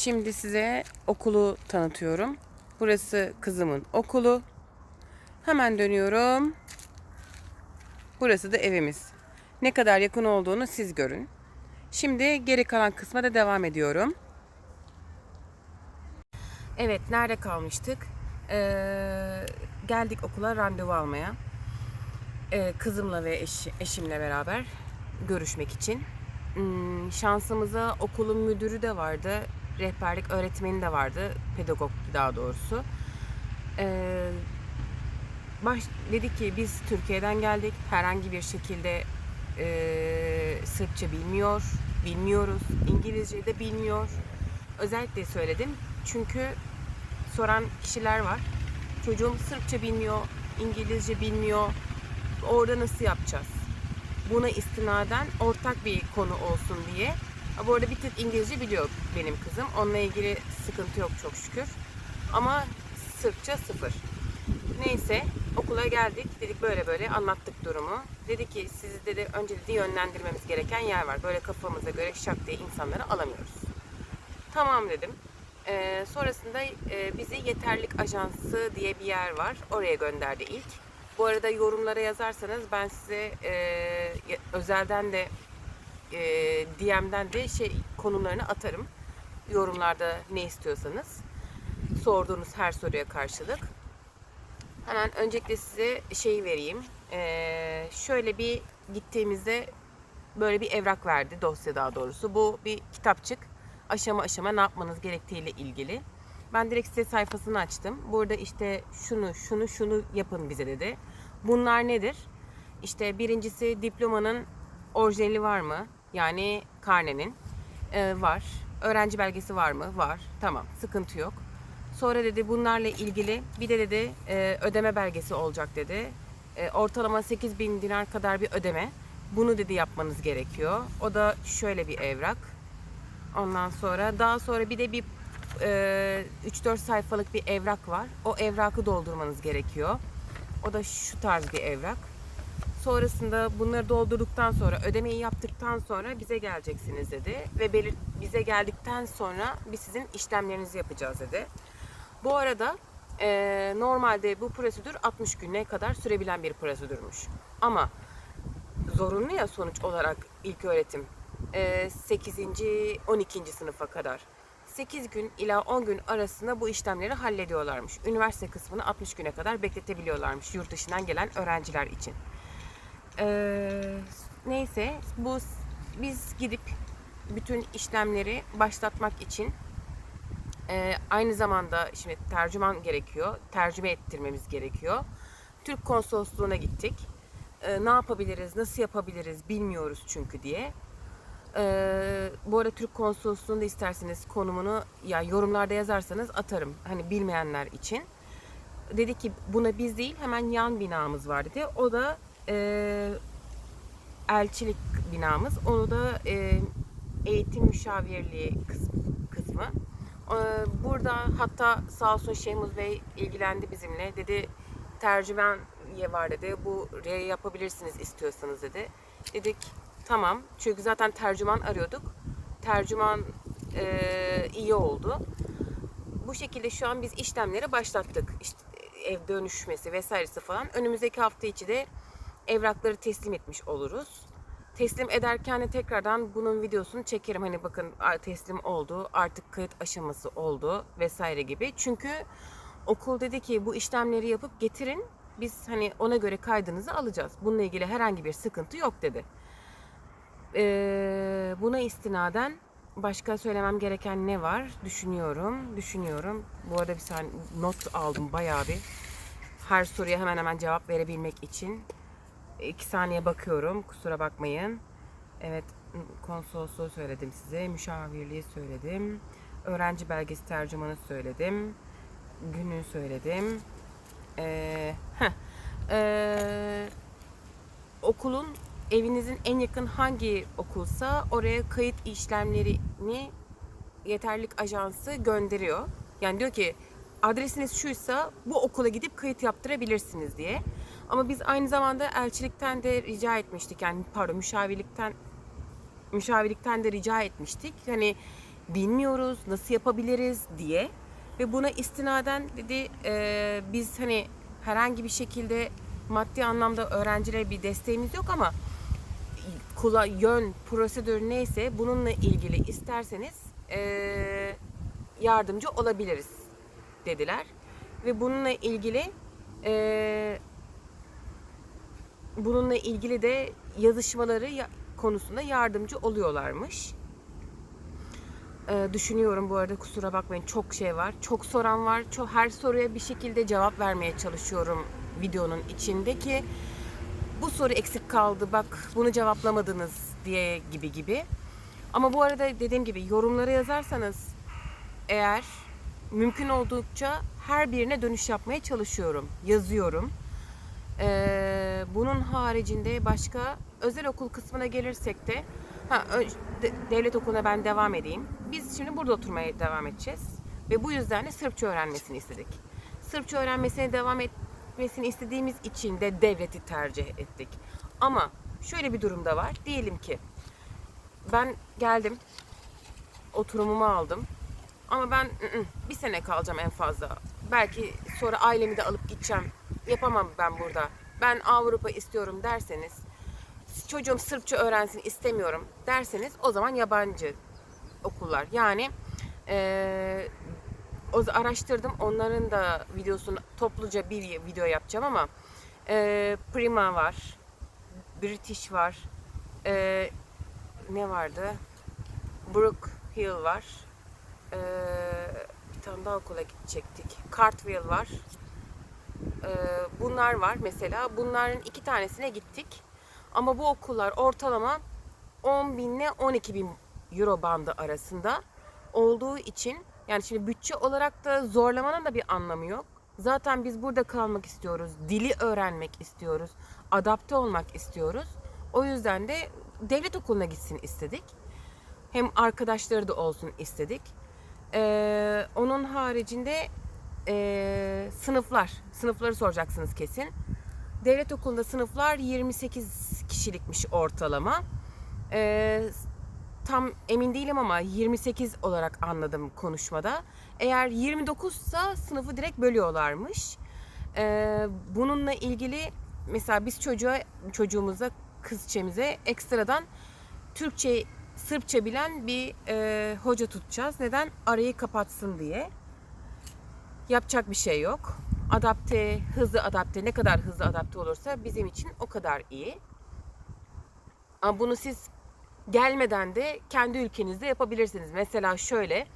Şimdi size okulu tanıtıyorum. Burası kızımın okulu. Hemen dönüyorum. Burası da evimiz. Ne kadar yakın olduğunu siz görün. Şimdi geri kalan kısma da devam ediyorum. Evet, nerede kalmıştık? Ee, geldik okula randevu almaya. Ee, kızımla ve eşi, eşimle beraber görüşmek için. Hmm, şansımıza okulun müdürü de vardı, rehberlik öğretmeni de vardı, pedagog daha doğrusu. Ee, baş, dedi ki biz Türkiye'den geldik, herhangi bir şekilde e, Sırpça bilmiyor, bilmiyoruz, İngilizce de bilmiyor. Özellikle söyledim çünkü soran kişiler var. Çocuğum Sırpça bilmiyor, İngilizce bilmiyor. Orada nasıl yapacağız? Buna istinaden ortak bir konu olsun diye. Bu arada bir tık İngilizce biliyor benim kızım. Onunla ilgili sıkıntı yok çok şükür. Ama Sırpça sıfır. Neyse okula geldik. Dedik böyle böyle anlattık durumu. Dedi ki sizi dedi önce dedi yönlendirmemiz gereken yer var. Böyle kafamıza göre şak diye insanları alamıyoruz. Tamam dedim. Ee, sonrasında e, bizi Yeterlik Ajansı diye bir yer var. Oraya gönderdi ilk. Bu arada yorumlara yazarsanız ben size e, özelden de e, DM'den de şey konumlarını atarım. Yorumlarda ne istiyorsanız. Sorduğunuz her soruya karşılık. Hemen öncelikle size şey vereyim. Ee, şöyle bir gittiğimizde böyle bir evrak verdi dosya daha doğrusu. Bu bir kitapçık. Aşama aşama ne yapmanız gerektiğiyle ilgili. Ben direkt size sayfasını açtım. Burada işte şunu şunu şunu yapın bize dedi. Bunlar nedir? İşte birincisi diplomanın orijinali var mı? Yani karnenin. Ee, var. Öğrenci belgesi var mı? Var. Tamam. Sıkıntı yok. Sonra dedi bunlarla ilgili bir de dedi e, ödeme belgesi olacak dedi. E, ortalama 8000 bin dinar kadar bir ödeme. Bunu dedi yapmanız gerekiyor. O da şöyle bir evrak. Ondan sonra daha sonra bir de bir e, 3-4 sayfalık bir evrak var. O evrakı doldurmanız gerekiyor. O da şu tarz bir evrak. Sonrasında bunları doldurduktan sonra ödemeyi yaptıktan sonra bize geleceksiniz dedi ve belir bize geldikten sonra biz sizin işlemlerinizi yapacağız dedi. Bu arada e, normalde bu prosedür 60 güne kadar sürebilen bir prosedürmüş. Ama zorunlu ya sonuç olarak ilk öğretim. E, 8. 12. sınıfa kadar. 8 gün ila 10 gün arasında bu işlemleri hallediyorlarmış. Üniversite kısmını 60 güne kadar bekletebiliyorlarmış yurt dışından gelen öğrenciler için. Ee, neyse bu biz gidip bütün işlemleri başlatmak için e, aynı zamanda şimdi tercüman gerekiyor. Tercüme ettirmemiz gerekiyor. Türk konsolosluğuna gittik. E, ne yapabiliriz, nasıl yapabiliriz bilmiyoruz çünkü diye. E, bu arada Türk konsolosluğunda isterseniz konumunu ya yorumlarda yazarsanız atarım. Hani bilmeyenler için. Dedi ki buna biz değil hemen yan binamız var dedi. O da e, elçilik binamız. Onu da e, eğitim müşavirliği kısmı. E, burada hatta sağ olsun Şehmuz Bey ilgilendi bizimle. Dedi tercümen var dedi. Bu R yapabilirsiniz istiyorsanız dedi. Dedik tamam. Çünkü zaten tercüman arıyorduk. Tercüman e, iyi oldu. Bu şekilde şu an biz işlemleri başlattık. İşte ev dönüşmesi vesairesi falan. Önümüzdeki hafta içi de evrakları teslim etmiş oluruz. Teslim ederken de tekrardan bunun videosunu çekerim. Hani bakın teslim oldu, artık kayıt aşaması oldu vesaire gibi. Çünkü okul dedi ki bu işlemleri yapıp getirin. Biz hani ona göre kaydınızı alacağız. Bununla ilgili herhangi bir sıkıntı yok dedi. Ee, buna istinaden başka söylemem gereken ne var? Düşünüyorum, düşünüyorum. Bu arada bir saniye not aldım bayağı bir. Her soruya hemen hemen cevap verebilmek için. İki saniye bakıyorum, kusura bakmayın. Evet, konsolosluğu söyledim size, müşavirliği söyledim. Öğrenci belgesi tercümanı söyledim. Günü söyledim. Ee, ee, okulun evinizin en yakın hangi okulsa oraya kayıt işlemlerini yeterlik ajansı gönderiyor. Yani diyor ki adresiniz şuysa bu okula gidip kayıt yaptırabilirsiniz diye. Ama biz aynı zamanda elçilikten de rica etmiştik. Yani pardon müşavirlikten müşavirlikten de rica etmiştik. Hani bilmiyoruz, nasıl yapabiliriz diye. Ve buna istinaden dedi e, biz hani herhangi bir şekilde maddi anlamda öğrencilere bir desteğimiz yok ama kula, yön, prosedür neyse bununla ilgili isterseniz e, yardımcı olabiliriz dediler. Ve bununla ilgili e, bununla ilgili de yazışmaları ya- konusunda yardımcı oluyorlarmış. Ee, düşünüyorum bu arada kusura bakmayın çok şey var. Çok soran var. Çok her soruya bir şekilde cevap vermeye çalışıyorum videonun içindeki. Bu soru eksik kaldı. Bak bunu cevaplamadınız diye gibi gibi. Ama bu arada dediğim gibi yorumlara yazarsanız eğer mümkün oldukça her birine dönüş yapmaya çalışıyorum. Yazıyorum. Ee, bunun haricinde başka özel okul kısmına gelirsek de ha, devlet okuluna ben devam edeyim. Biz şimdi burada oturmaya devam edeceğiz. Ve bu yüzden de Sırpça öğrenmesini istedik. Sırpça öğrenmesine devam etmesini istediğimiz için de devleti tercih ettik. Ama şöyle bir durumda var. Diyelim ki ben geldim, oturumumu aldım. Ama ben ı ı, bir sene kalacağım en fazla. Belki sonra ailemi de alıp gideceğim. Yapamam ben burada. Ben Avrupa istiyorum derseniz, çocuğum Sırpça öğrensin istemiyorum derseniz o zaman yabancı okullar. Yani eee o araştırdım. Onların da videosunu topluca bir video yapacağım ama eee, Prima var, British var, eee, ne vardı? Brook Hill var. Ee, bir tane daha okula gidecektik. Cartwheel var. Ee, bunlar var mesela. Bunların iki tanesine gittik. Ama bu okullar ortalama 10 bin ile 12 bin euro bandı arasında olduğu için yani şimdi bütçe olarak da zorlamanın da bir anlamı yok. Zaten biz burada kalmak istiyoruz. Dili öğrenmek istiyoruz. Adapte olmak istiyoruz. O yüzden de devlet okuluna gitsin istedik. Hem arkadaşları da olsun istedik. Ee, onun haricinde ee, sınıflar, sınıfları soracaksınız kesin. Devlet okulunda sınıflar 28 kişilikmiş ortalama. Ee, tam emin değilim ama 28 olarak anladım konuşmada. Eğer 29 ise sınıfı direkt bölüyorlarmış. Ee, bununla ilgili mesela biz çocuğa çocuğumuza kızçemize ekstradan Türkçe Sırpça bilen bir e, hoca tutacağız. Neden? Arayı kapatsın diye. Yapacak bir şey yok. Adapte, hızlı adapte, ne kadar hızlı adapte olursa bizim için o kadar iyi. Ama bunu siz gelmeden de kendi ülkenizde yapabilirsiniz. Mesela şöyle,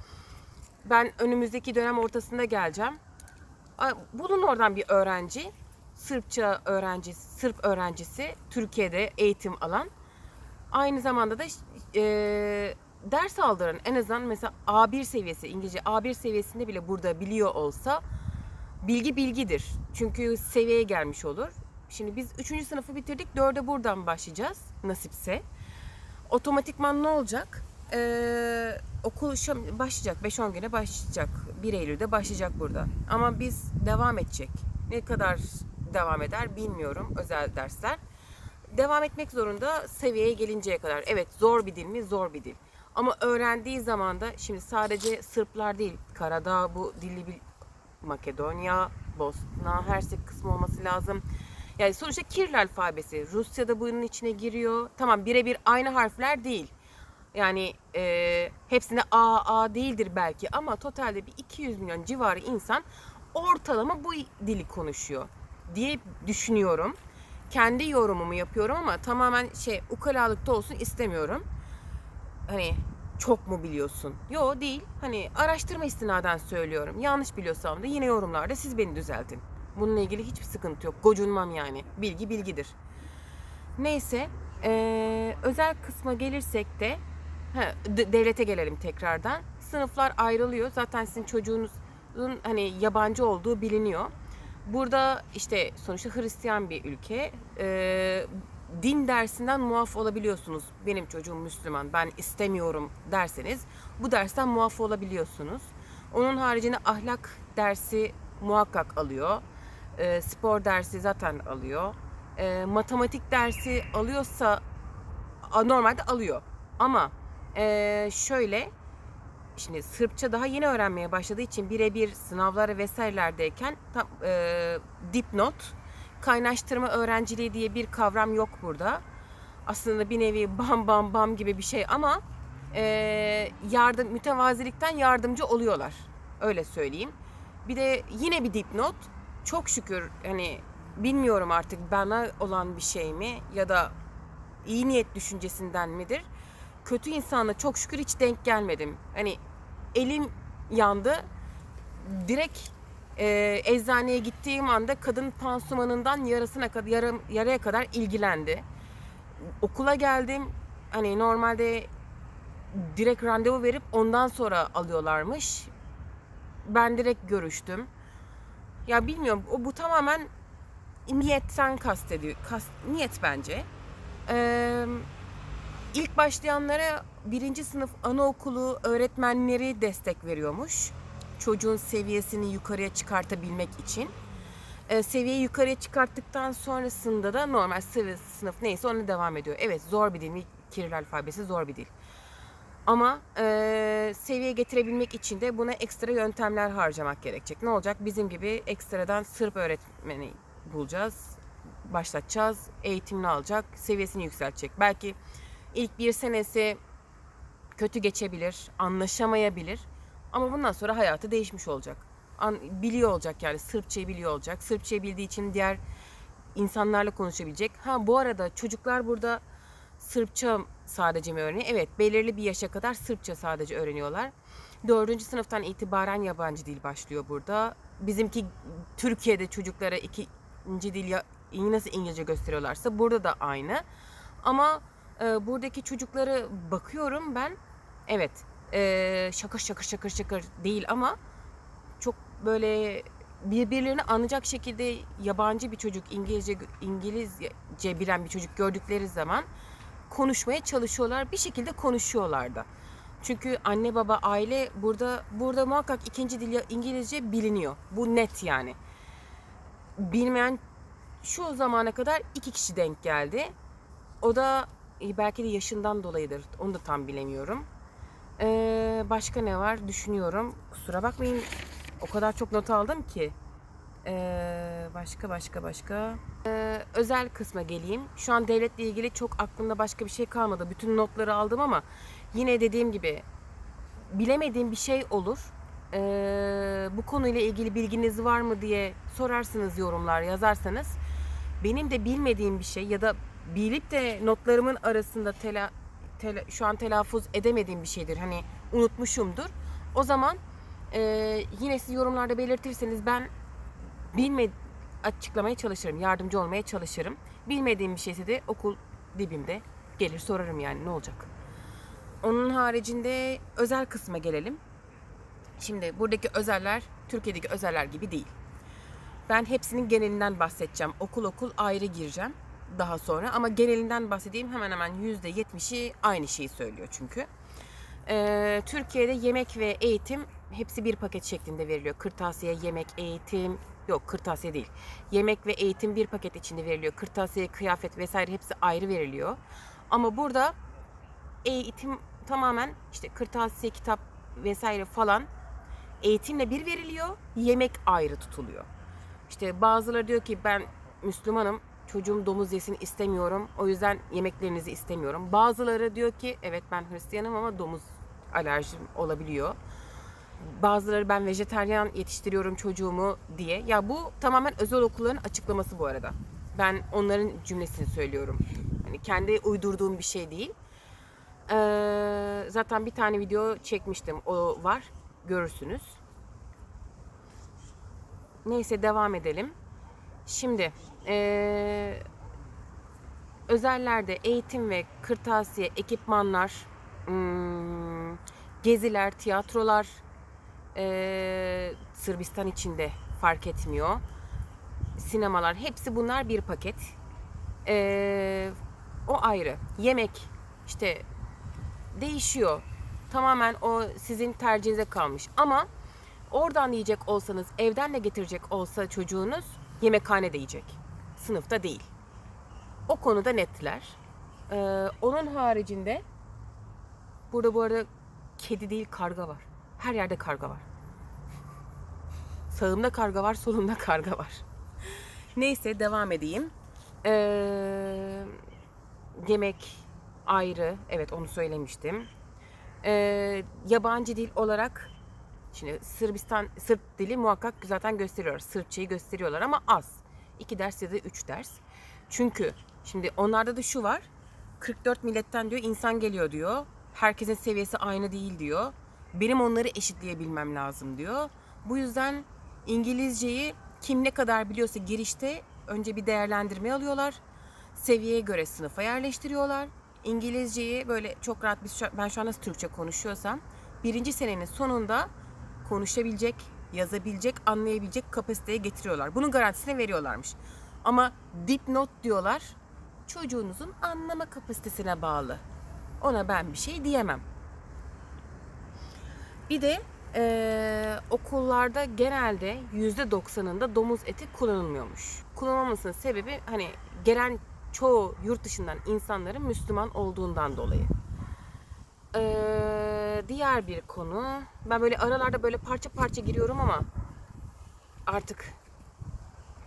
ben önümüzdeki dönem ortasında geleceğim. Bulun oradan bir öğrenci, Sırpça öğrencisi, Sırp öğrencisi, Türkiye'de eğitim alan. Aynı zamanda da e, ders aldırın. En azından mesela A1 seviyesi, İngilizce A1 seviyesinde bile burada biliyor olsa bilgi bilgidir. Çünkü seviyeye gelmiş olur. Şimdi biz 3. sınıfı bitirdik. 4'e buradan başlayacağız nasipse. Otomatikman ne olacak? Ee, okul başlayacak. 5-10 güne başlayacak. 1 Eylül'de başlayacak burada. Ama biz devam edecek. Ne kadar devam eder bilmiyorum özel dersler. Devam etmek zorunda seviyeye gelinceye kadar. Evet zor bir dil mi? Zor bir dil. Ama öğrendiği zaman da şimdi sadece Sırplar değil. Karadağ bu dili bil Makedonya, Bosna, Hersek kısmı olması lazım. Yani sonuçta Kiril alfabesi. Rusya'da bunun içine giriyor. Tamam birebir aynı harfler değil. Yani e, hepsinde A, A değildir belki ama totalde bir 200 milyon civarı insan ortalama bu dili konuşuyor diye düşünüyorum. Kendi yorumumu yapıyorum ama tamamen şey ukalalıkta olsun istemiyorum. Hani çok mu biliyorsun? Yo değil. Hani araştırma istinaden söylüyorum. Yanlış biliyorsam da yine yorumlarda siz beni düzeltin. Bununla ilgili hiçbir sıkıntı yok. Gocunmam yani. Bilgi bilgidir. Neyse. eee, özel kısma gelirsek de ha, de- devlete gelelim tekrardan. Sınıflar ayrılıyor. Zaten sizin çocuğunuzun hani yabancı olduğu biliniyor. Burada işte sonuçta Hristiyan bir ülke. Eee, din dersinden muaf olabiliyorsunuz. Benim çocuğum Müslüman, ben istemiyorum derseniz bu dersten muaf olabiliyorsunuz. Onun haricinde ahlak dersi muhakkak alıyor. Eee, spor dersi zaten alıyor. Eee, matematik dersi alıyorsa normalde alıyor. Ama eee, şöyle şimdi Sırpça daha yeni öğrenmeye başladığı için birebir sınavlara vesairelerdeyken tam, e, dipnot, kaynaştırma öğrenciliği diye bir kavram yok burada. Aslında bir nevi bam bam bam gibi bir şey ama e, yardım mütevazilikten yardımcı oluyorlar. Öyle söyleyeyim. Bir de yine bir dipnot. Çok şükür hani bilmiyorum artık bana olan bir şey mi ya da iyi niyet düşüncesinden midir? Kötü insana çok şükür hiç denk gelmedim. Hani elim yandı. Direkt e, eczaneye gittiğim anda kadın pansumanından yarasına kadar yara, yaraya kadar ilgilendi. Okula geldim. Hani normalde direkt randevu verip ondan sonra alıyorlarmış. Ben direkt görüştüm. Ya bilmiyorum o bu tamamen niyetten kastediyor. Kast, niyet bence. Ee, ilk başlayanlara birinci sınıf anaokulu öğretmenleri destek veriyormuş. Çocuğun seviyesini yukarıya çıkartabilmek için. Ee, seviyeyi yukarıya çıkarttıktan sonrasında da normal sıvı sınıf neyse ona devam ediyor. Evet zor bir dil. Kiril alfabesi zor bir dil. Ama e, seviye getirebilmek için de buna ekstra yöntemler harcamak gerekecek. Ne olacak? Bizim gibi ekstradan Sırp öğretmeni bulacağız, başlatacağız, eğitimini alacak, seviyesini yükseltecek. Belki ilk bir senesi kötü geçebilir, anlaşamayabilir. Ama bundan sonra hayatı değişmiş olacak. An, biliyor olacak yani Sırpçayı biliyor olacak. Sırpçayı bildiği için diğer insanlarla konuşabilecek. Ha bu arada çocuklar burada Sırpça sadece mi öğreniyor? Evet belirli bir yaşa kadar Sırpça sadece öğreniyorlar. Dördüncü sınıftan itibaren yabancı dil başlıyor burada. Bizimki Türkiye'de çocuklara ikinci dil ya, nasıl İngilizce gösteriyorlarsa burada da aynı. Ama e, buradaki çocukları bakıyorum ben. Evet e, şakır şakır şakır şakır değil ama çok böyle birbirlerini anlayacak şekilde yabancı bir çocuk İngilizce İngilizce bilen bir çocuk gördükleri zaman konuşmaya çalışıyorlar. Bir şekilde konuşuyorlar da. Çünkü anne baba aile burada burada muhakkak ikinci dil İngilizce biliniyor. Bu net yani. Bilmeyen şu zamana kadar iki kişi denk geldi. O da e, belki de yaşından dolayıdır. Onu da tam bilemiyorum. Ee, başka ne var düşünüyorum. Kusura bakmayın o kadar çok not aldım ki. Ee, başka başka başka. Ee, özel kısma geleyim. Şu an devletle ilgili çok aklımda başka bir şey kalmadı. Bütün notları aldım ama yine dediğim gibi bilemediğim bir şey olur. Ee, bu konuyla ilgili bilginiz var mı diye sorarsınız yorumlar yazarsanız. Benim de bilmediğim bir şey ya da bilip de notlarımın arasında tela, tela, şu an telaffuz edemediğim bir şeydir. Hani unutmuşumdur. O zaman e, yine siz yorumlarda belirtirseniz ben bilme açıklamaya çalışırım, yardımcı olmaya çalışırım. Bilmediğim bir şeyse de okul dibimde gelir sorarım yani ne olacak. Onun haricinde özel kısma gelelim. Şimdi buradaki özeller Türkiye'deki özeller gibi değil. Ben hepsinin genelinden bahsedeceğim. Okul okul ayrı gireceğim daha sonra ama genelinden bahsedeyim hemen hemen %70'i aynı şeyi söylüyor çünkü. Ee, Türkiye'de yemek ve eğitim hepsi bir paket şeklinde veriliyor. Kırtasiye, yemek, eğitim, yok kırtasiye değil. Yemek ve eğitim bir paket içinde veriliyor. Kırtasiye, kıyafet vesaire hepsi ayrı veriliyor. Ama burada eğitim tamamen işte kırtasiye, kitap vesaire falan eğitimle bir veriliyor. Yemek ayrı tutuluyor. İşte bazıları diyor ki ben Müslümanım çocuğum domuz yesin istemiyorum. O yüzden yemeklerinizi istemiyorum. Bazıları diyor ki evet ben Hristiyanım ama domuz alerjim olabiliyor. Bazıları ben vejeteryan yetiştiriyorum çocuğumu diye. Ya bu tamamen özel okulların açıklaması bu arada. Ben onların cümlesini söylüyorum. Hani kendi uydurduğum bir şey değil. Ee, zaten bir tane video çekmiştim. O var. Görürsünüz. Neyse devam edelim. Şimdi ee, özellerde eğitim ve kırtasiye, ekipmanlar, hmm, geziler, tiyatrolar, ee, Sırbistan içinde fark etmiyor. Sinemalar hepsi bunlar bir paket. Ee, o ayrı. Yemek işte değişiyor. Tamamen o sizin tercihinize kalmış. Ama oradan yiyecek olsanız, evden de getirecek olsa çocuğunuz yemekhanede yiyecek. Sınıfta değil. O konuda nettiler. Ee, onun haricinde burada bu arada kedi değil karga var. Her yerde karga var. Sağımda karga var, solumda karga var. Neyse devam edeyim. Ee, yemek ayrı. Evet onu söylemiştim. Ee, yabancı dil olarak şimdi Sırbistan Sırp dili muhakkak zaten gösteriyor. Sırpçayı gösteriyorlar ama az. İki ders ya da üç ders. Çünkü şimdi onlarda da şu var. 44 milletten diyor insan geliyor diyor. Herkesin seviyesi aynı değil diyor. Benim onları eşitleyebilmem lazım diyor. Bu yüzden İngilizceyi kim ne kadar biliyorsa girişte önce bir değerlendirme alıyorlar. Seviyeye göre sınıfa yerleştiriyorlar. İngilizceyi böyle çok rahat biz ben şu an nasıl Türkçe konuşuyorsam birinci senenin sonunda konuşabilecek, yazabilecek, anlayabilecek kapasiteye getiriyorlar. Bunun garantisini veriyorlarmış. Ama dipnot diyorlar çocuğunuzun anlama kapasitesine bağlı. Ona ben bir şey diyemem. Bir de eee, okullarda genelde yüzde doksanında domuz eti kullanılmıyormuş. Kullanılmamasının sebebi hani gelen çoğu yurt dışından insanların Müslüman olduğundan dolayı. Eee, diğer bir konu, ben böyle aralarda böyle parça parça giriyorum ama artık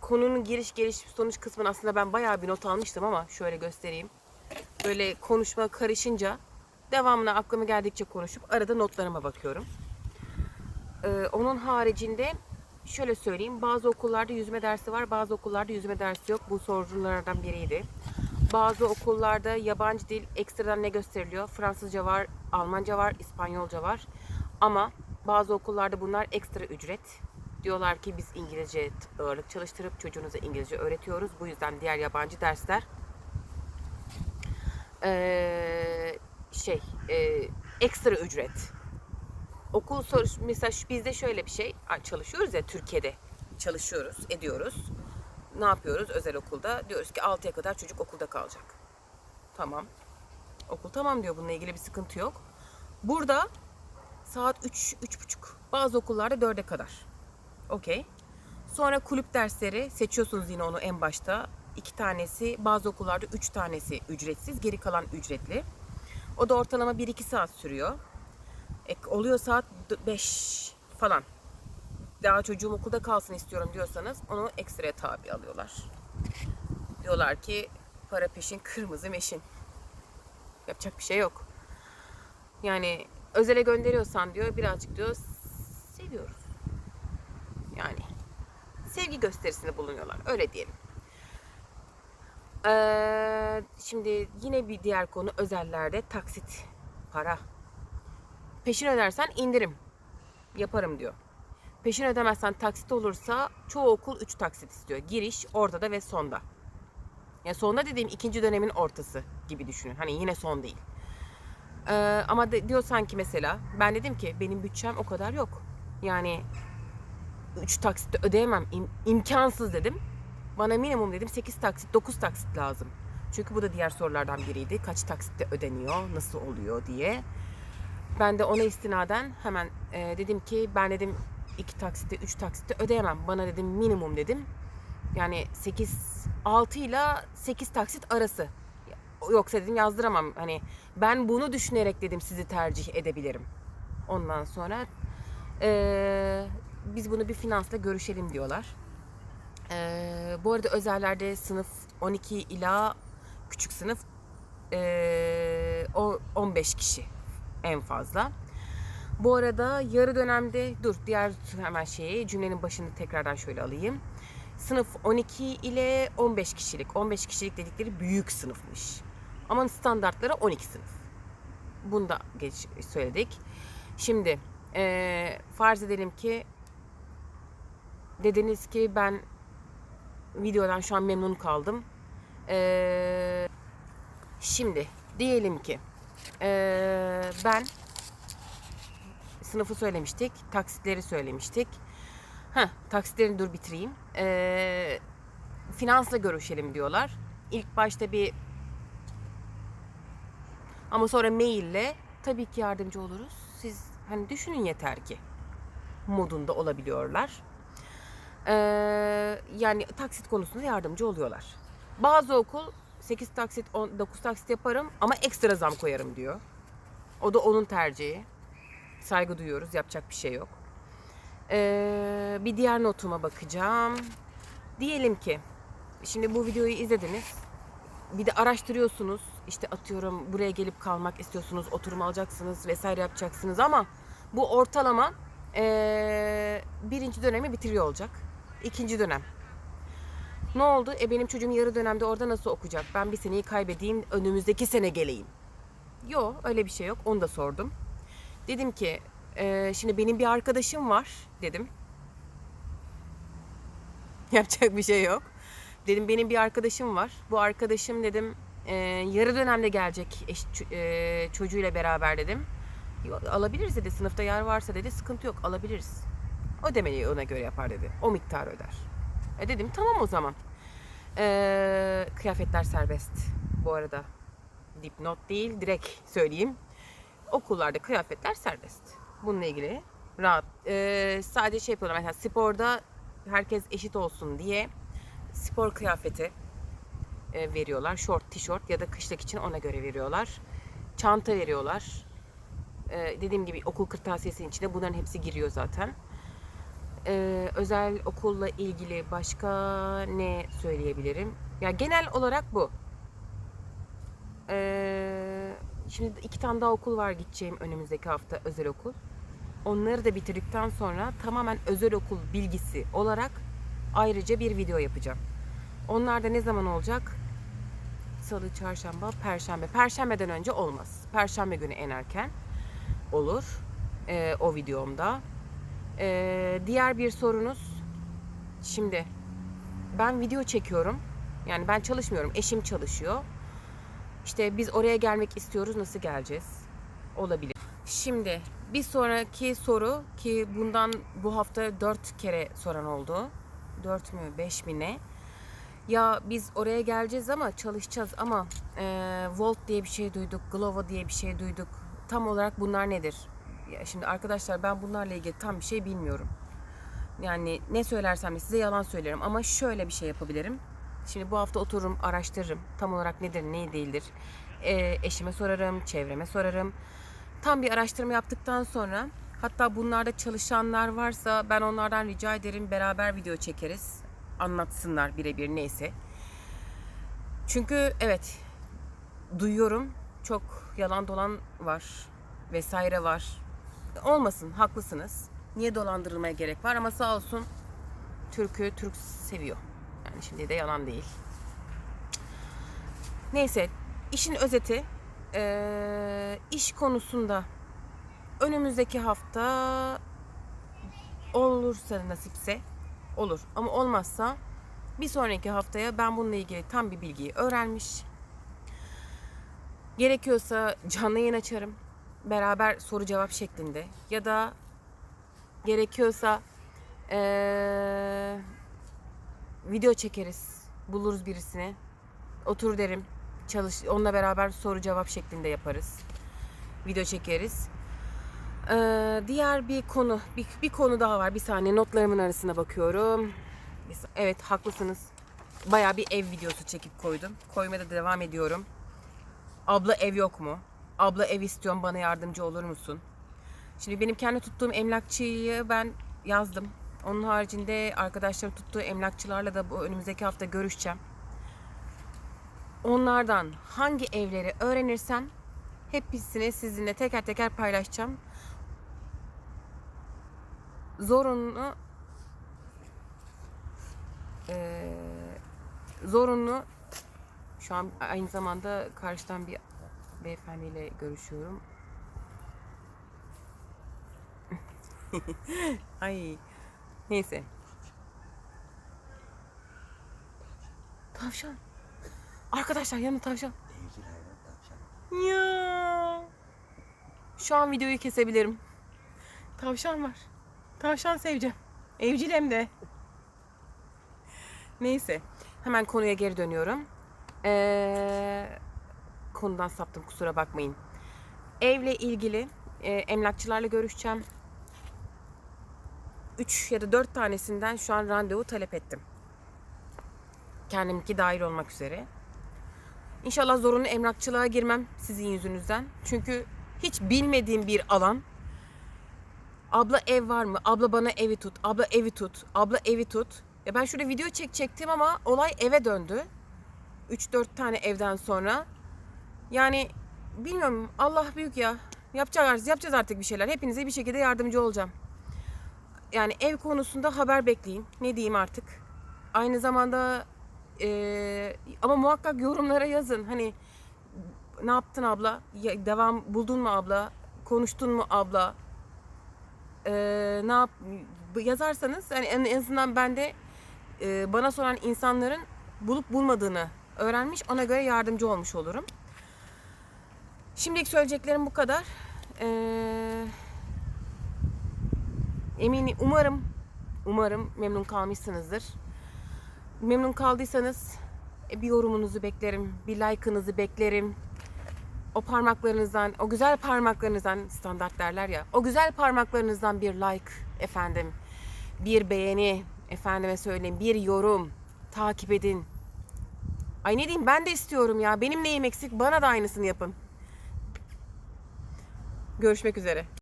konunun giriş geliş sonuç kısmını aslında ben bayağı bir not almıştım ama şöyle göstereyim. Böyle konuşma karışınca devamına aklıma geldikçe konuşup arada notlarıma bakıyorum. Ee, onun haricinde şöyle söyleyeyim. Bazı okullarda yüzme dersi var, bazı okullarda yüzme dersi yok. Bu sorulardan biriydi. Bazı okullarda yabancı dil ekstradan ne gösteriliyor? Fransızca var, Almanca var, İspanyolca var. Ama bazı okullarda bunlar ekstra ücret. Diyorlar ki biz İngilizce ağırlık çalıştırıp çocuğunuza İngilizce öğretiyoruz. Bu yüzden diğer yabancı dersler eee, şey eee, ekstra ücret. Okul soruş mesela bizde şöyle bir şey çalışıyoruz ya Türkiye'de çalışıyoruz, ediyoruz. Ne yapıyoruz özel okulda? Diyoruz ki 6'ya kadar çocuk okulda kalacak. Tamam. Okul tamam diyor bununla ilgili bir sıkıntı yok. Burada saat 3 3.30. Bazı okullarda 4'e kadar. Okey. Sonra kulüp dersleri seçiyorsunuz yine onu en başta. İki tanesi bazı okullarda üç tanesi ücretsiz. Geri kalan ücretli. O da ortalama 1-2 saat sürüyor. E, oluyor saat 5 falan. Daha çocuğum okulda kalsın istiyorum diyorsanız onu ekstra tabi alıyorlar. Diyorlar ki para peşin kırmızı meşin. Yapacak bir şey yok. Yani özele gönderiyorsan diyor birazcık diyor seviyoruz. Yani sevgi gösterisinde bulunuyorlar. Öyle diyelim. Ee, şimdi yine bir diğer konu özellerde taksit para. Peşin ödersen indirim yaparım diyor. Peşin ödemezsen taksit olursa çoğu okul 3 taksit istiyor. Giriş, ortada ve sonda. Yani sonda dediğim ikinci dönemin ortası gibi düşünün. Hani yine son değil. Ee, ama de, diyor sanki mesela ben dedim ki benim bütçem o kadar yok. Yani 3 taksitte ödeyemem. İm- imkansız dedim. Bana minimum dedim 8 taksit, 9 taksit lazım. Çünkü bu da diğer sorulardan biriydi. Kaç taksitte ödeniyor, nasıl oluyor diye. Ben de ona istinaden hemen e, dedim ki ben dedim 2 taksitte, 3 taksitte ödeyemem. Bana dedim minimum dedim. Yani 8 6 ile 8 taksit arası. Yoksa dedim yazdıramam. Hani ben bunu düşünerek dedim sizi tercih edebilirim. Ondan sonra ee, biz bunu bir finansla görüşelim diyorlar. Ee, bu arada özellerde sınıf 12 ila küçük sınıf o 15 kişi en fazla. Bu arada yarı dönemde dur diğer hemen şeyi cümlenin başını tekrardan şöyle alayım. Sınıf 12 ile 15 kişilik. 15 kişilik dedikleri büyük sınıfmış. Ama standartları 12 sınıf. Bunu da geç söyledik. Şimdi eee, farz edelim ki dediniz ki ben videodan şu an memnun kaldım. Eee, şimdi diyelim ki eee, ben sınıfı söylemiştik, taksitleri söylemiştik. Heh, taksitlerini dur bitireyim. Eee, finansla görüşelim diyorlar. İlk başta bir ama sonra maille tabii ki yardımcı oluruz. Siz hani düşünün yeter ki modunda olabiliyorlar. Ee, yani taksit konusunda yardımcı oluyorlar. Bazı okul 8 taksit, 10, 9 taksit yaparım ama ekstra zam koyarım diyor. O da onun tercihi. Saygı duyuyoruz. Yapacak bir şey yok. Ee, bir diğer notuma bakacağım. Diyelim ki şimdi bu videoyu izlediniz. Bir de araştırıyorsunuz. İşte atıyorum buraya gelip kalmak istiyorsunuz. Oturum alacaksınız vesaire yapacaksınız ama bu ortalama ee, birinci dönemi bitiriyor olacak. İkinci dönem. Ne oldu? E benim çocuğum yarı dönemde orada nasıl okuyacak? Ben bir seneyi kaybedeyim, önümüzdeki sene geleyim. Yok, öyle bir şey yok. Onu da sordum. Dedim ki, e, şimdi benim bir arkadaşım var dedim. Yapacak bir şey yok. Dedim benim bir arkadaşım var. Bu arkadaşım dedim e, yarı dönemde gelecek eş, e, çocuğuyla beraber dedim. Alabiliriz dedi. Sınıfta yer varsa dedi. Sıkıntı yok alabiliriz. O demeli ona göre yapar dedi. O miktar öder. E dedim tamam o zaman. Ee, kıyafetler serbest bu arada. Dipnot değil direkt söyleyeyim. Okullarda kıyafetler serbest. Bununla ilgili rahat. Ee, sadece şey yapıyorlar mesela sporda herkes eşit olsun diye spor kıyafeti e, veriyorlar. Şort, tişört ya da kışlık için ona göre veriyorlar. Çanta veriyorlar. Ee, dediğim gibi okul kırtasiyesinin içinde bunların hepsi giriyor zaten. Ee, özel okulla ilgili başka ne söyleyebilirim? Ya genel olarak bu. Ee, şimdi iki tane daha okul var gideceğim önümüzdeki hafta özel okul. Onları da bitirdikten sonra tamamen özel okul bilgisi olarak ayrıca bir video yapacağım. Onlar da ne zaman olacak? Salı, çarşamba, perşembe. Perşembeden önce olmaz. Perşembe günü en erken olur ee, o videomda. Ee, diğer bir sorunuz şimdi ben video çekiyorum. Yani ben çalışmıyorum. Eşim çalışıyor. İşte biz oraya gelmek istiyoruz. Nasıl geleceğiz? Olabilir. Şimdi bir sonraki soru ki bundan bu hafta dört kere soran oldu. Dört mü beş mi ne? Ya biz oraya geleceğiz ama çalışacağız ama e, Volt diye bir şey duyduk, Glovo diye bir şey duyduk. Tam olarak bunlar nedir? Ya şimdi arkadaşlar ben bunlarla ilgili tam bir şey bilmiyorum. Yani ne söylersem de size yalan söylerim ama şöyle bir şey yapabilirim. Şimdi bu hafta otururum, araştırırım. Tam olarak nedir, ne değildir. E, eşime sorarım, çevreme sorarım. Tam bir araştırma yaptıktan sonra hatta bunlarda çalışanlar varsa ben onlardan rica ederim beraber video çekeriz. Anlatsınlar birebir neyse. Çünkü evet duyuyorum çok yalan dolan var vesaire var. Olmasın haklısınız. Niye dolandırılmaya gerek var ama sağ olsun Türk'ü Türk seviyor. Yani şimdi de yalan değil. Neyse işin özeti eee, iş konusunda önümüzdeki hafta olursa nasipse olur ama olmazsa bir sonraki haftaya ben bununla ilgili tam bir bilgiyi öğrenmiş. Gerekiyorsa canlı yayın açarım. Beraber soru cevap şeklinde ya da gerekiyorsa eee, video çekeriz. Buluruz birisini. Otur derim. Çalış onunla beraber soru cevap şeklinde yaparız. Video çekeriz. Ee, diğer bir konu, bir, bir konu daha var. Bir saniye notlarımın arasına bakıyorum. Evet haklısınız. Bayağı bir ev videosu çekip koydum. Koymaya da devam ediyorum. Abla ev yok mu? Abla ev istiyorum bana yardımcı olur musun? Şimdi benim kendi tuttuğum emlakçıyı ben yazdım. Onun haricinde arkadaşlarım tuttuğu emlakçılarla da bu önümüzdeki hafta görüşeceğim. Onlardan hangi evleri öğrenirsem hepsini sizinle teker teker paylaşacağım. Zorunlu eee, zorunlu şu an aynı zamanda karşıdan bir beyefendiyle görüşüyorum. Ay neyse. Tavşan. Arkadaşlar yanında tavşan. Evcil hayvan tavşan. Ya. Şu an videoyu kesebilirim. Tavşan var. Tavşan seveceğim. Evcil hem de. Neyse. Hemen konuya geri dönüyorum. Ee, konudan saptım kusura bakmayın. Evle ilgili e, emlakçılarla görüşeceğim. 3 ya da 4 tanesinden şu an randevu talep ettim. Kendimki dahil olmak üzere. İnşallah zorunlu emlakçılığa girmem sizin yüzünüzden. Çünkü hiç bilmediğim bir alan. Abla ev var mı? Abla bana evi tut. Abla evi tut. Abla evi tut. Ya ben şurada video çekecektim ama olay eve döndü. 3-4 tane evden sonra. Yani bilmiyorum Allah büyük ya. Yapacağız, yapacağız artık bir şeyler. Hepinize bir şekilde yardımcı olacağım. Yani ev konusunda haber bekleyin. Ne diyeyim artık. Aynı zamanda eee, ama muhakkak yorumlara yazın. Hani ne yaptın abla? Ya, devam buldun mu abla? Konuştun mu abla? Eee, ne yap yazarsanız hani en azından ben de eee, bana soran insanların bulup bulmadığını öğrenmiş ona göre yardımcı olmuş olurum. Şimdilik söyleyeceklerim bu kadar. Eee eminim umarım umarım memnun kalmışsınızdır. Memnun kaldıysanız e, bir yorumunuzu beklerim, bir like'ınızı beklerim. O parmaklarınızdan, o güzel parmaklarınızdan standart derler ya. O güzel parmaklarınızdan bir like efendim. Bir beğeni efendime söyleyeyim, bir yorum takip edin. Ay ne diyeyim ben de istiyorum ya. Benim neyim eksik? Bana da aynısını yapın. Görüşmek üzere.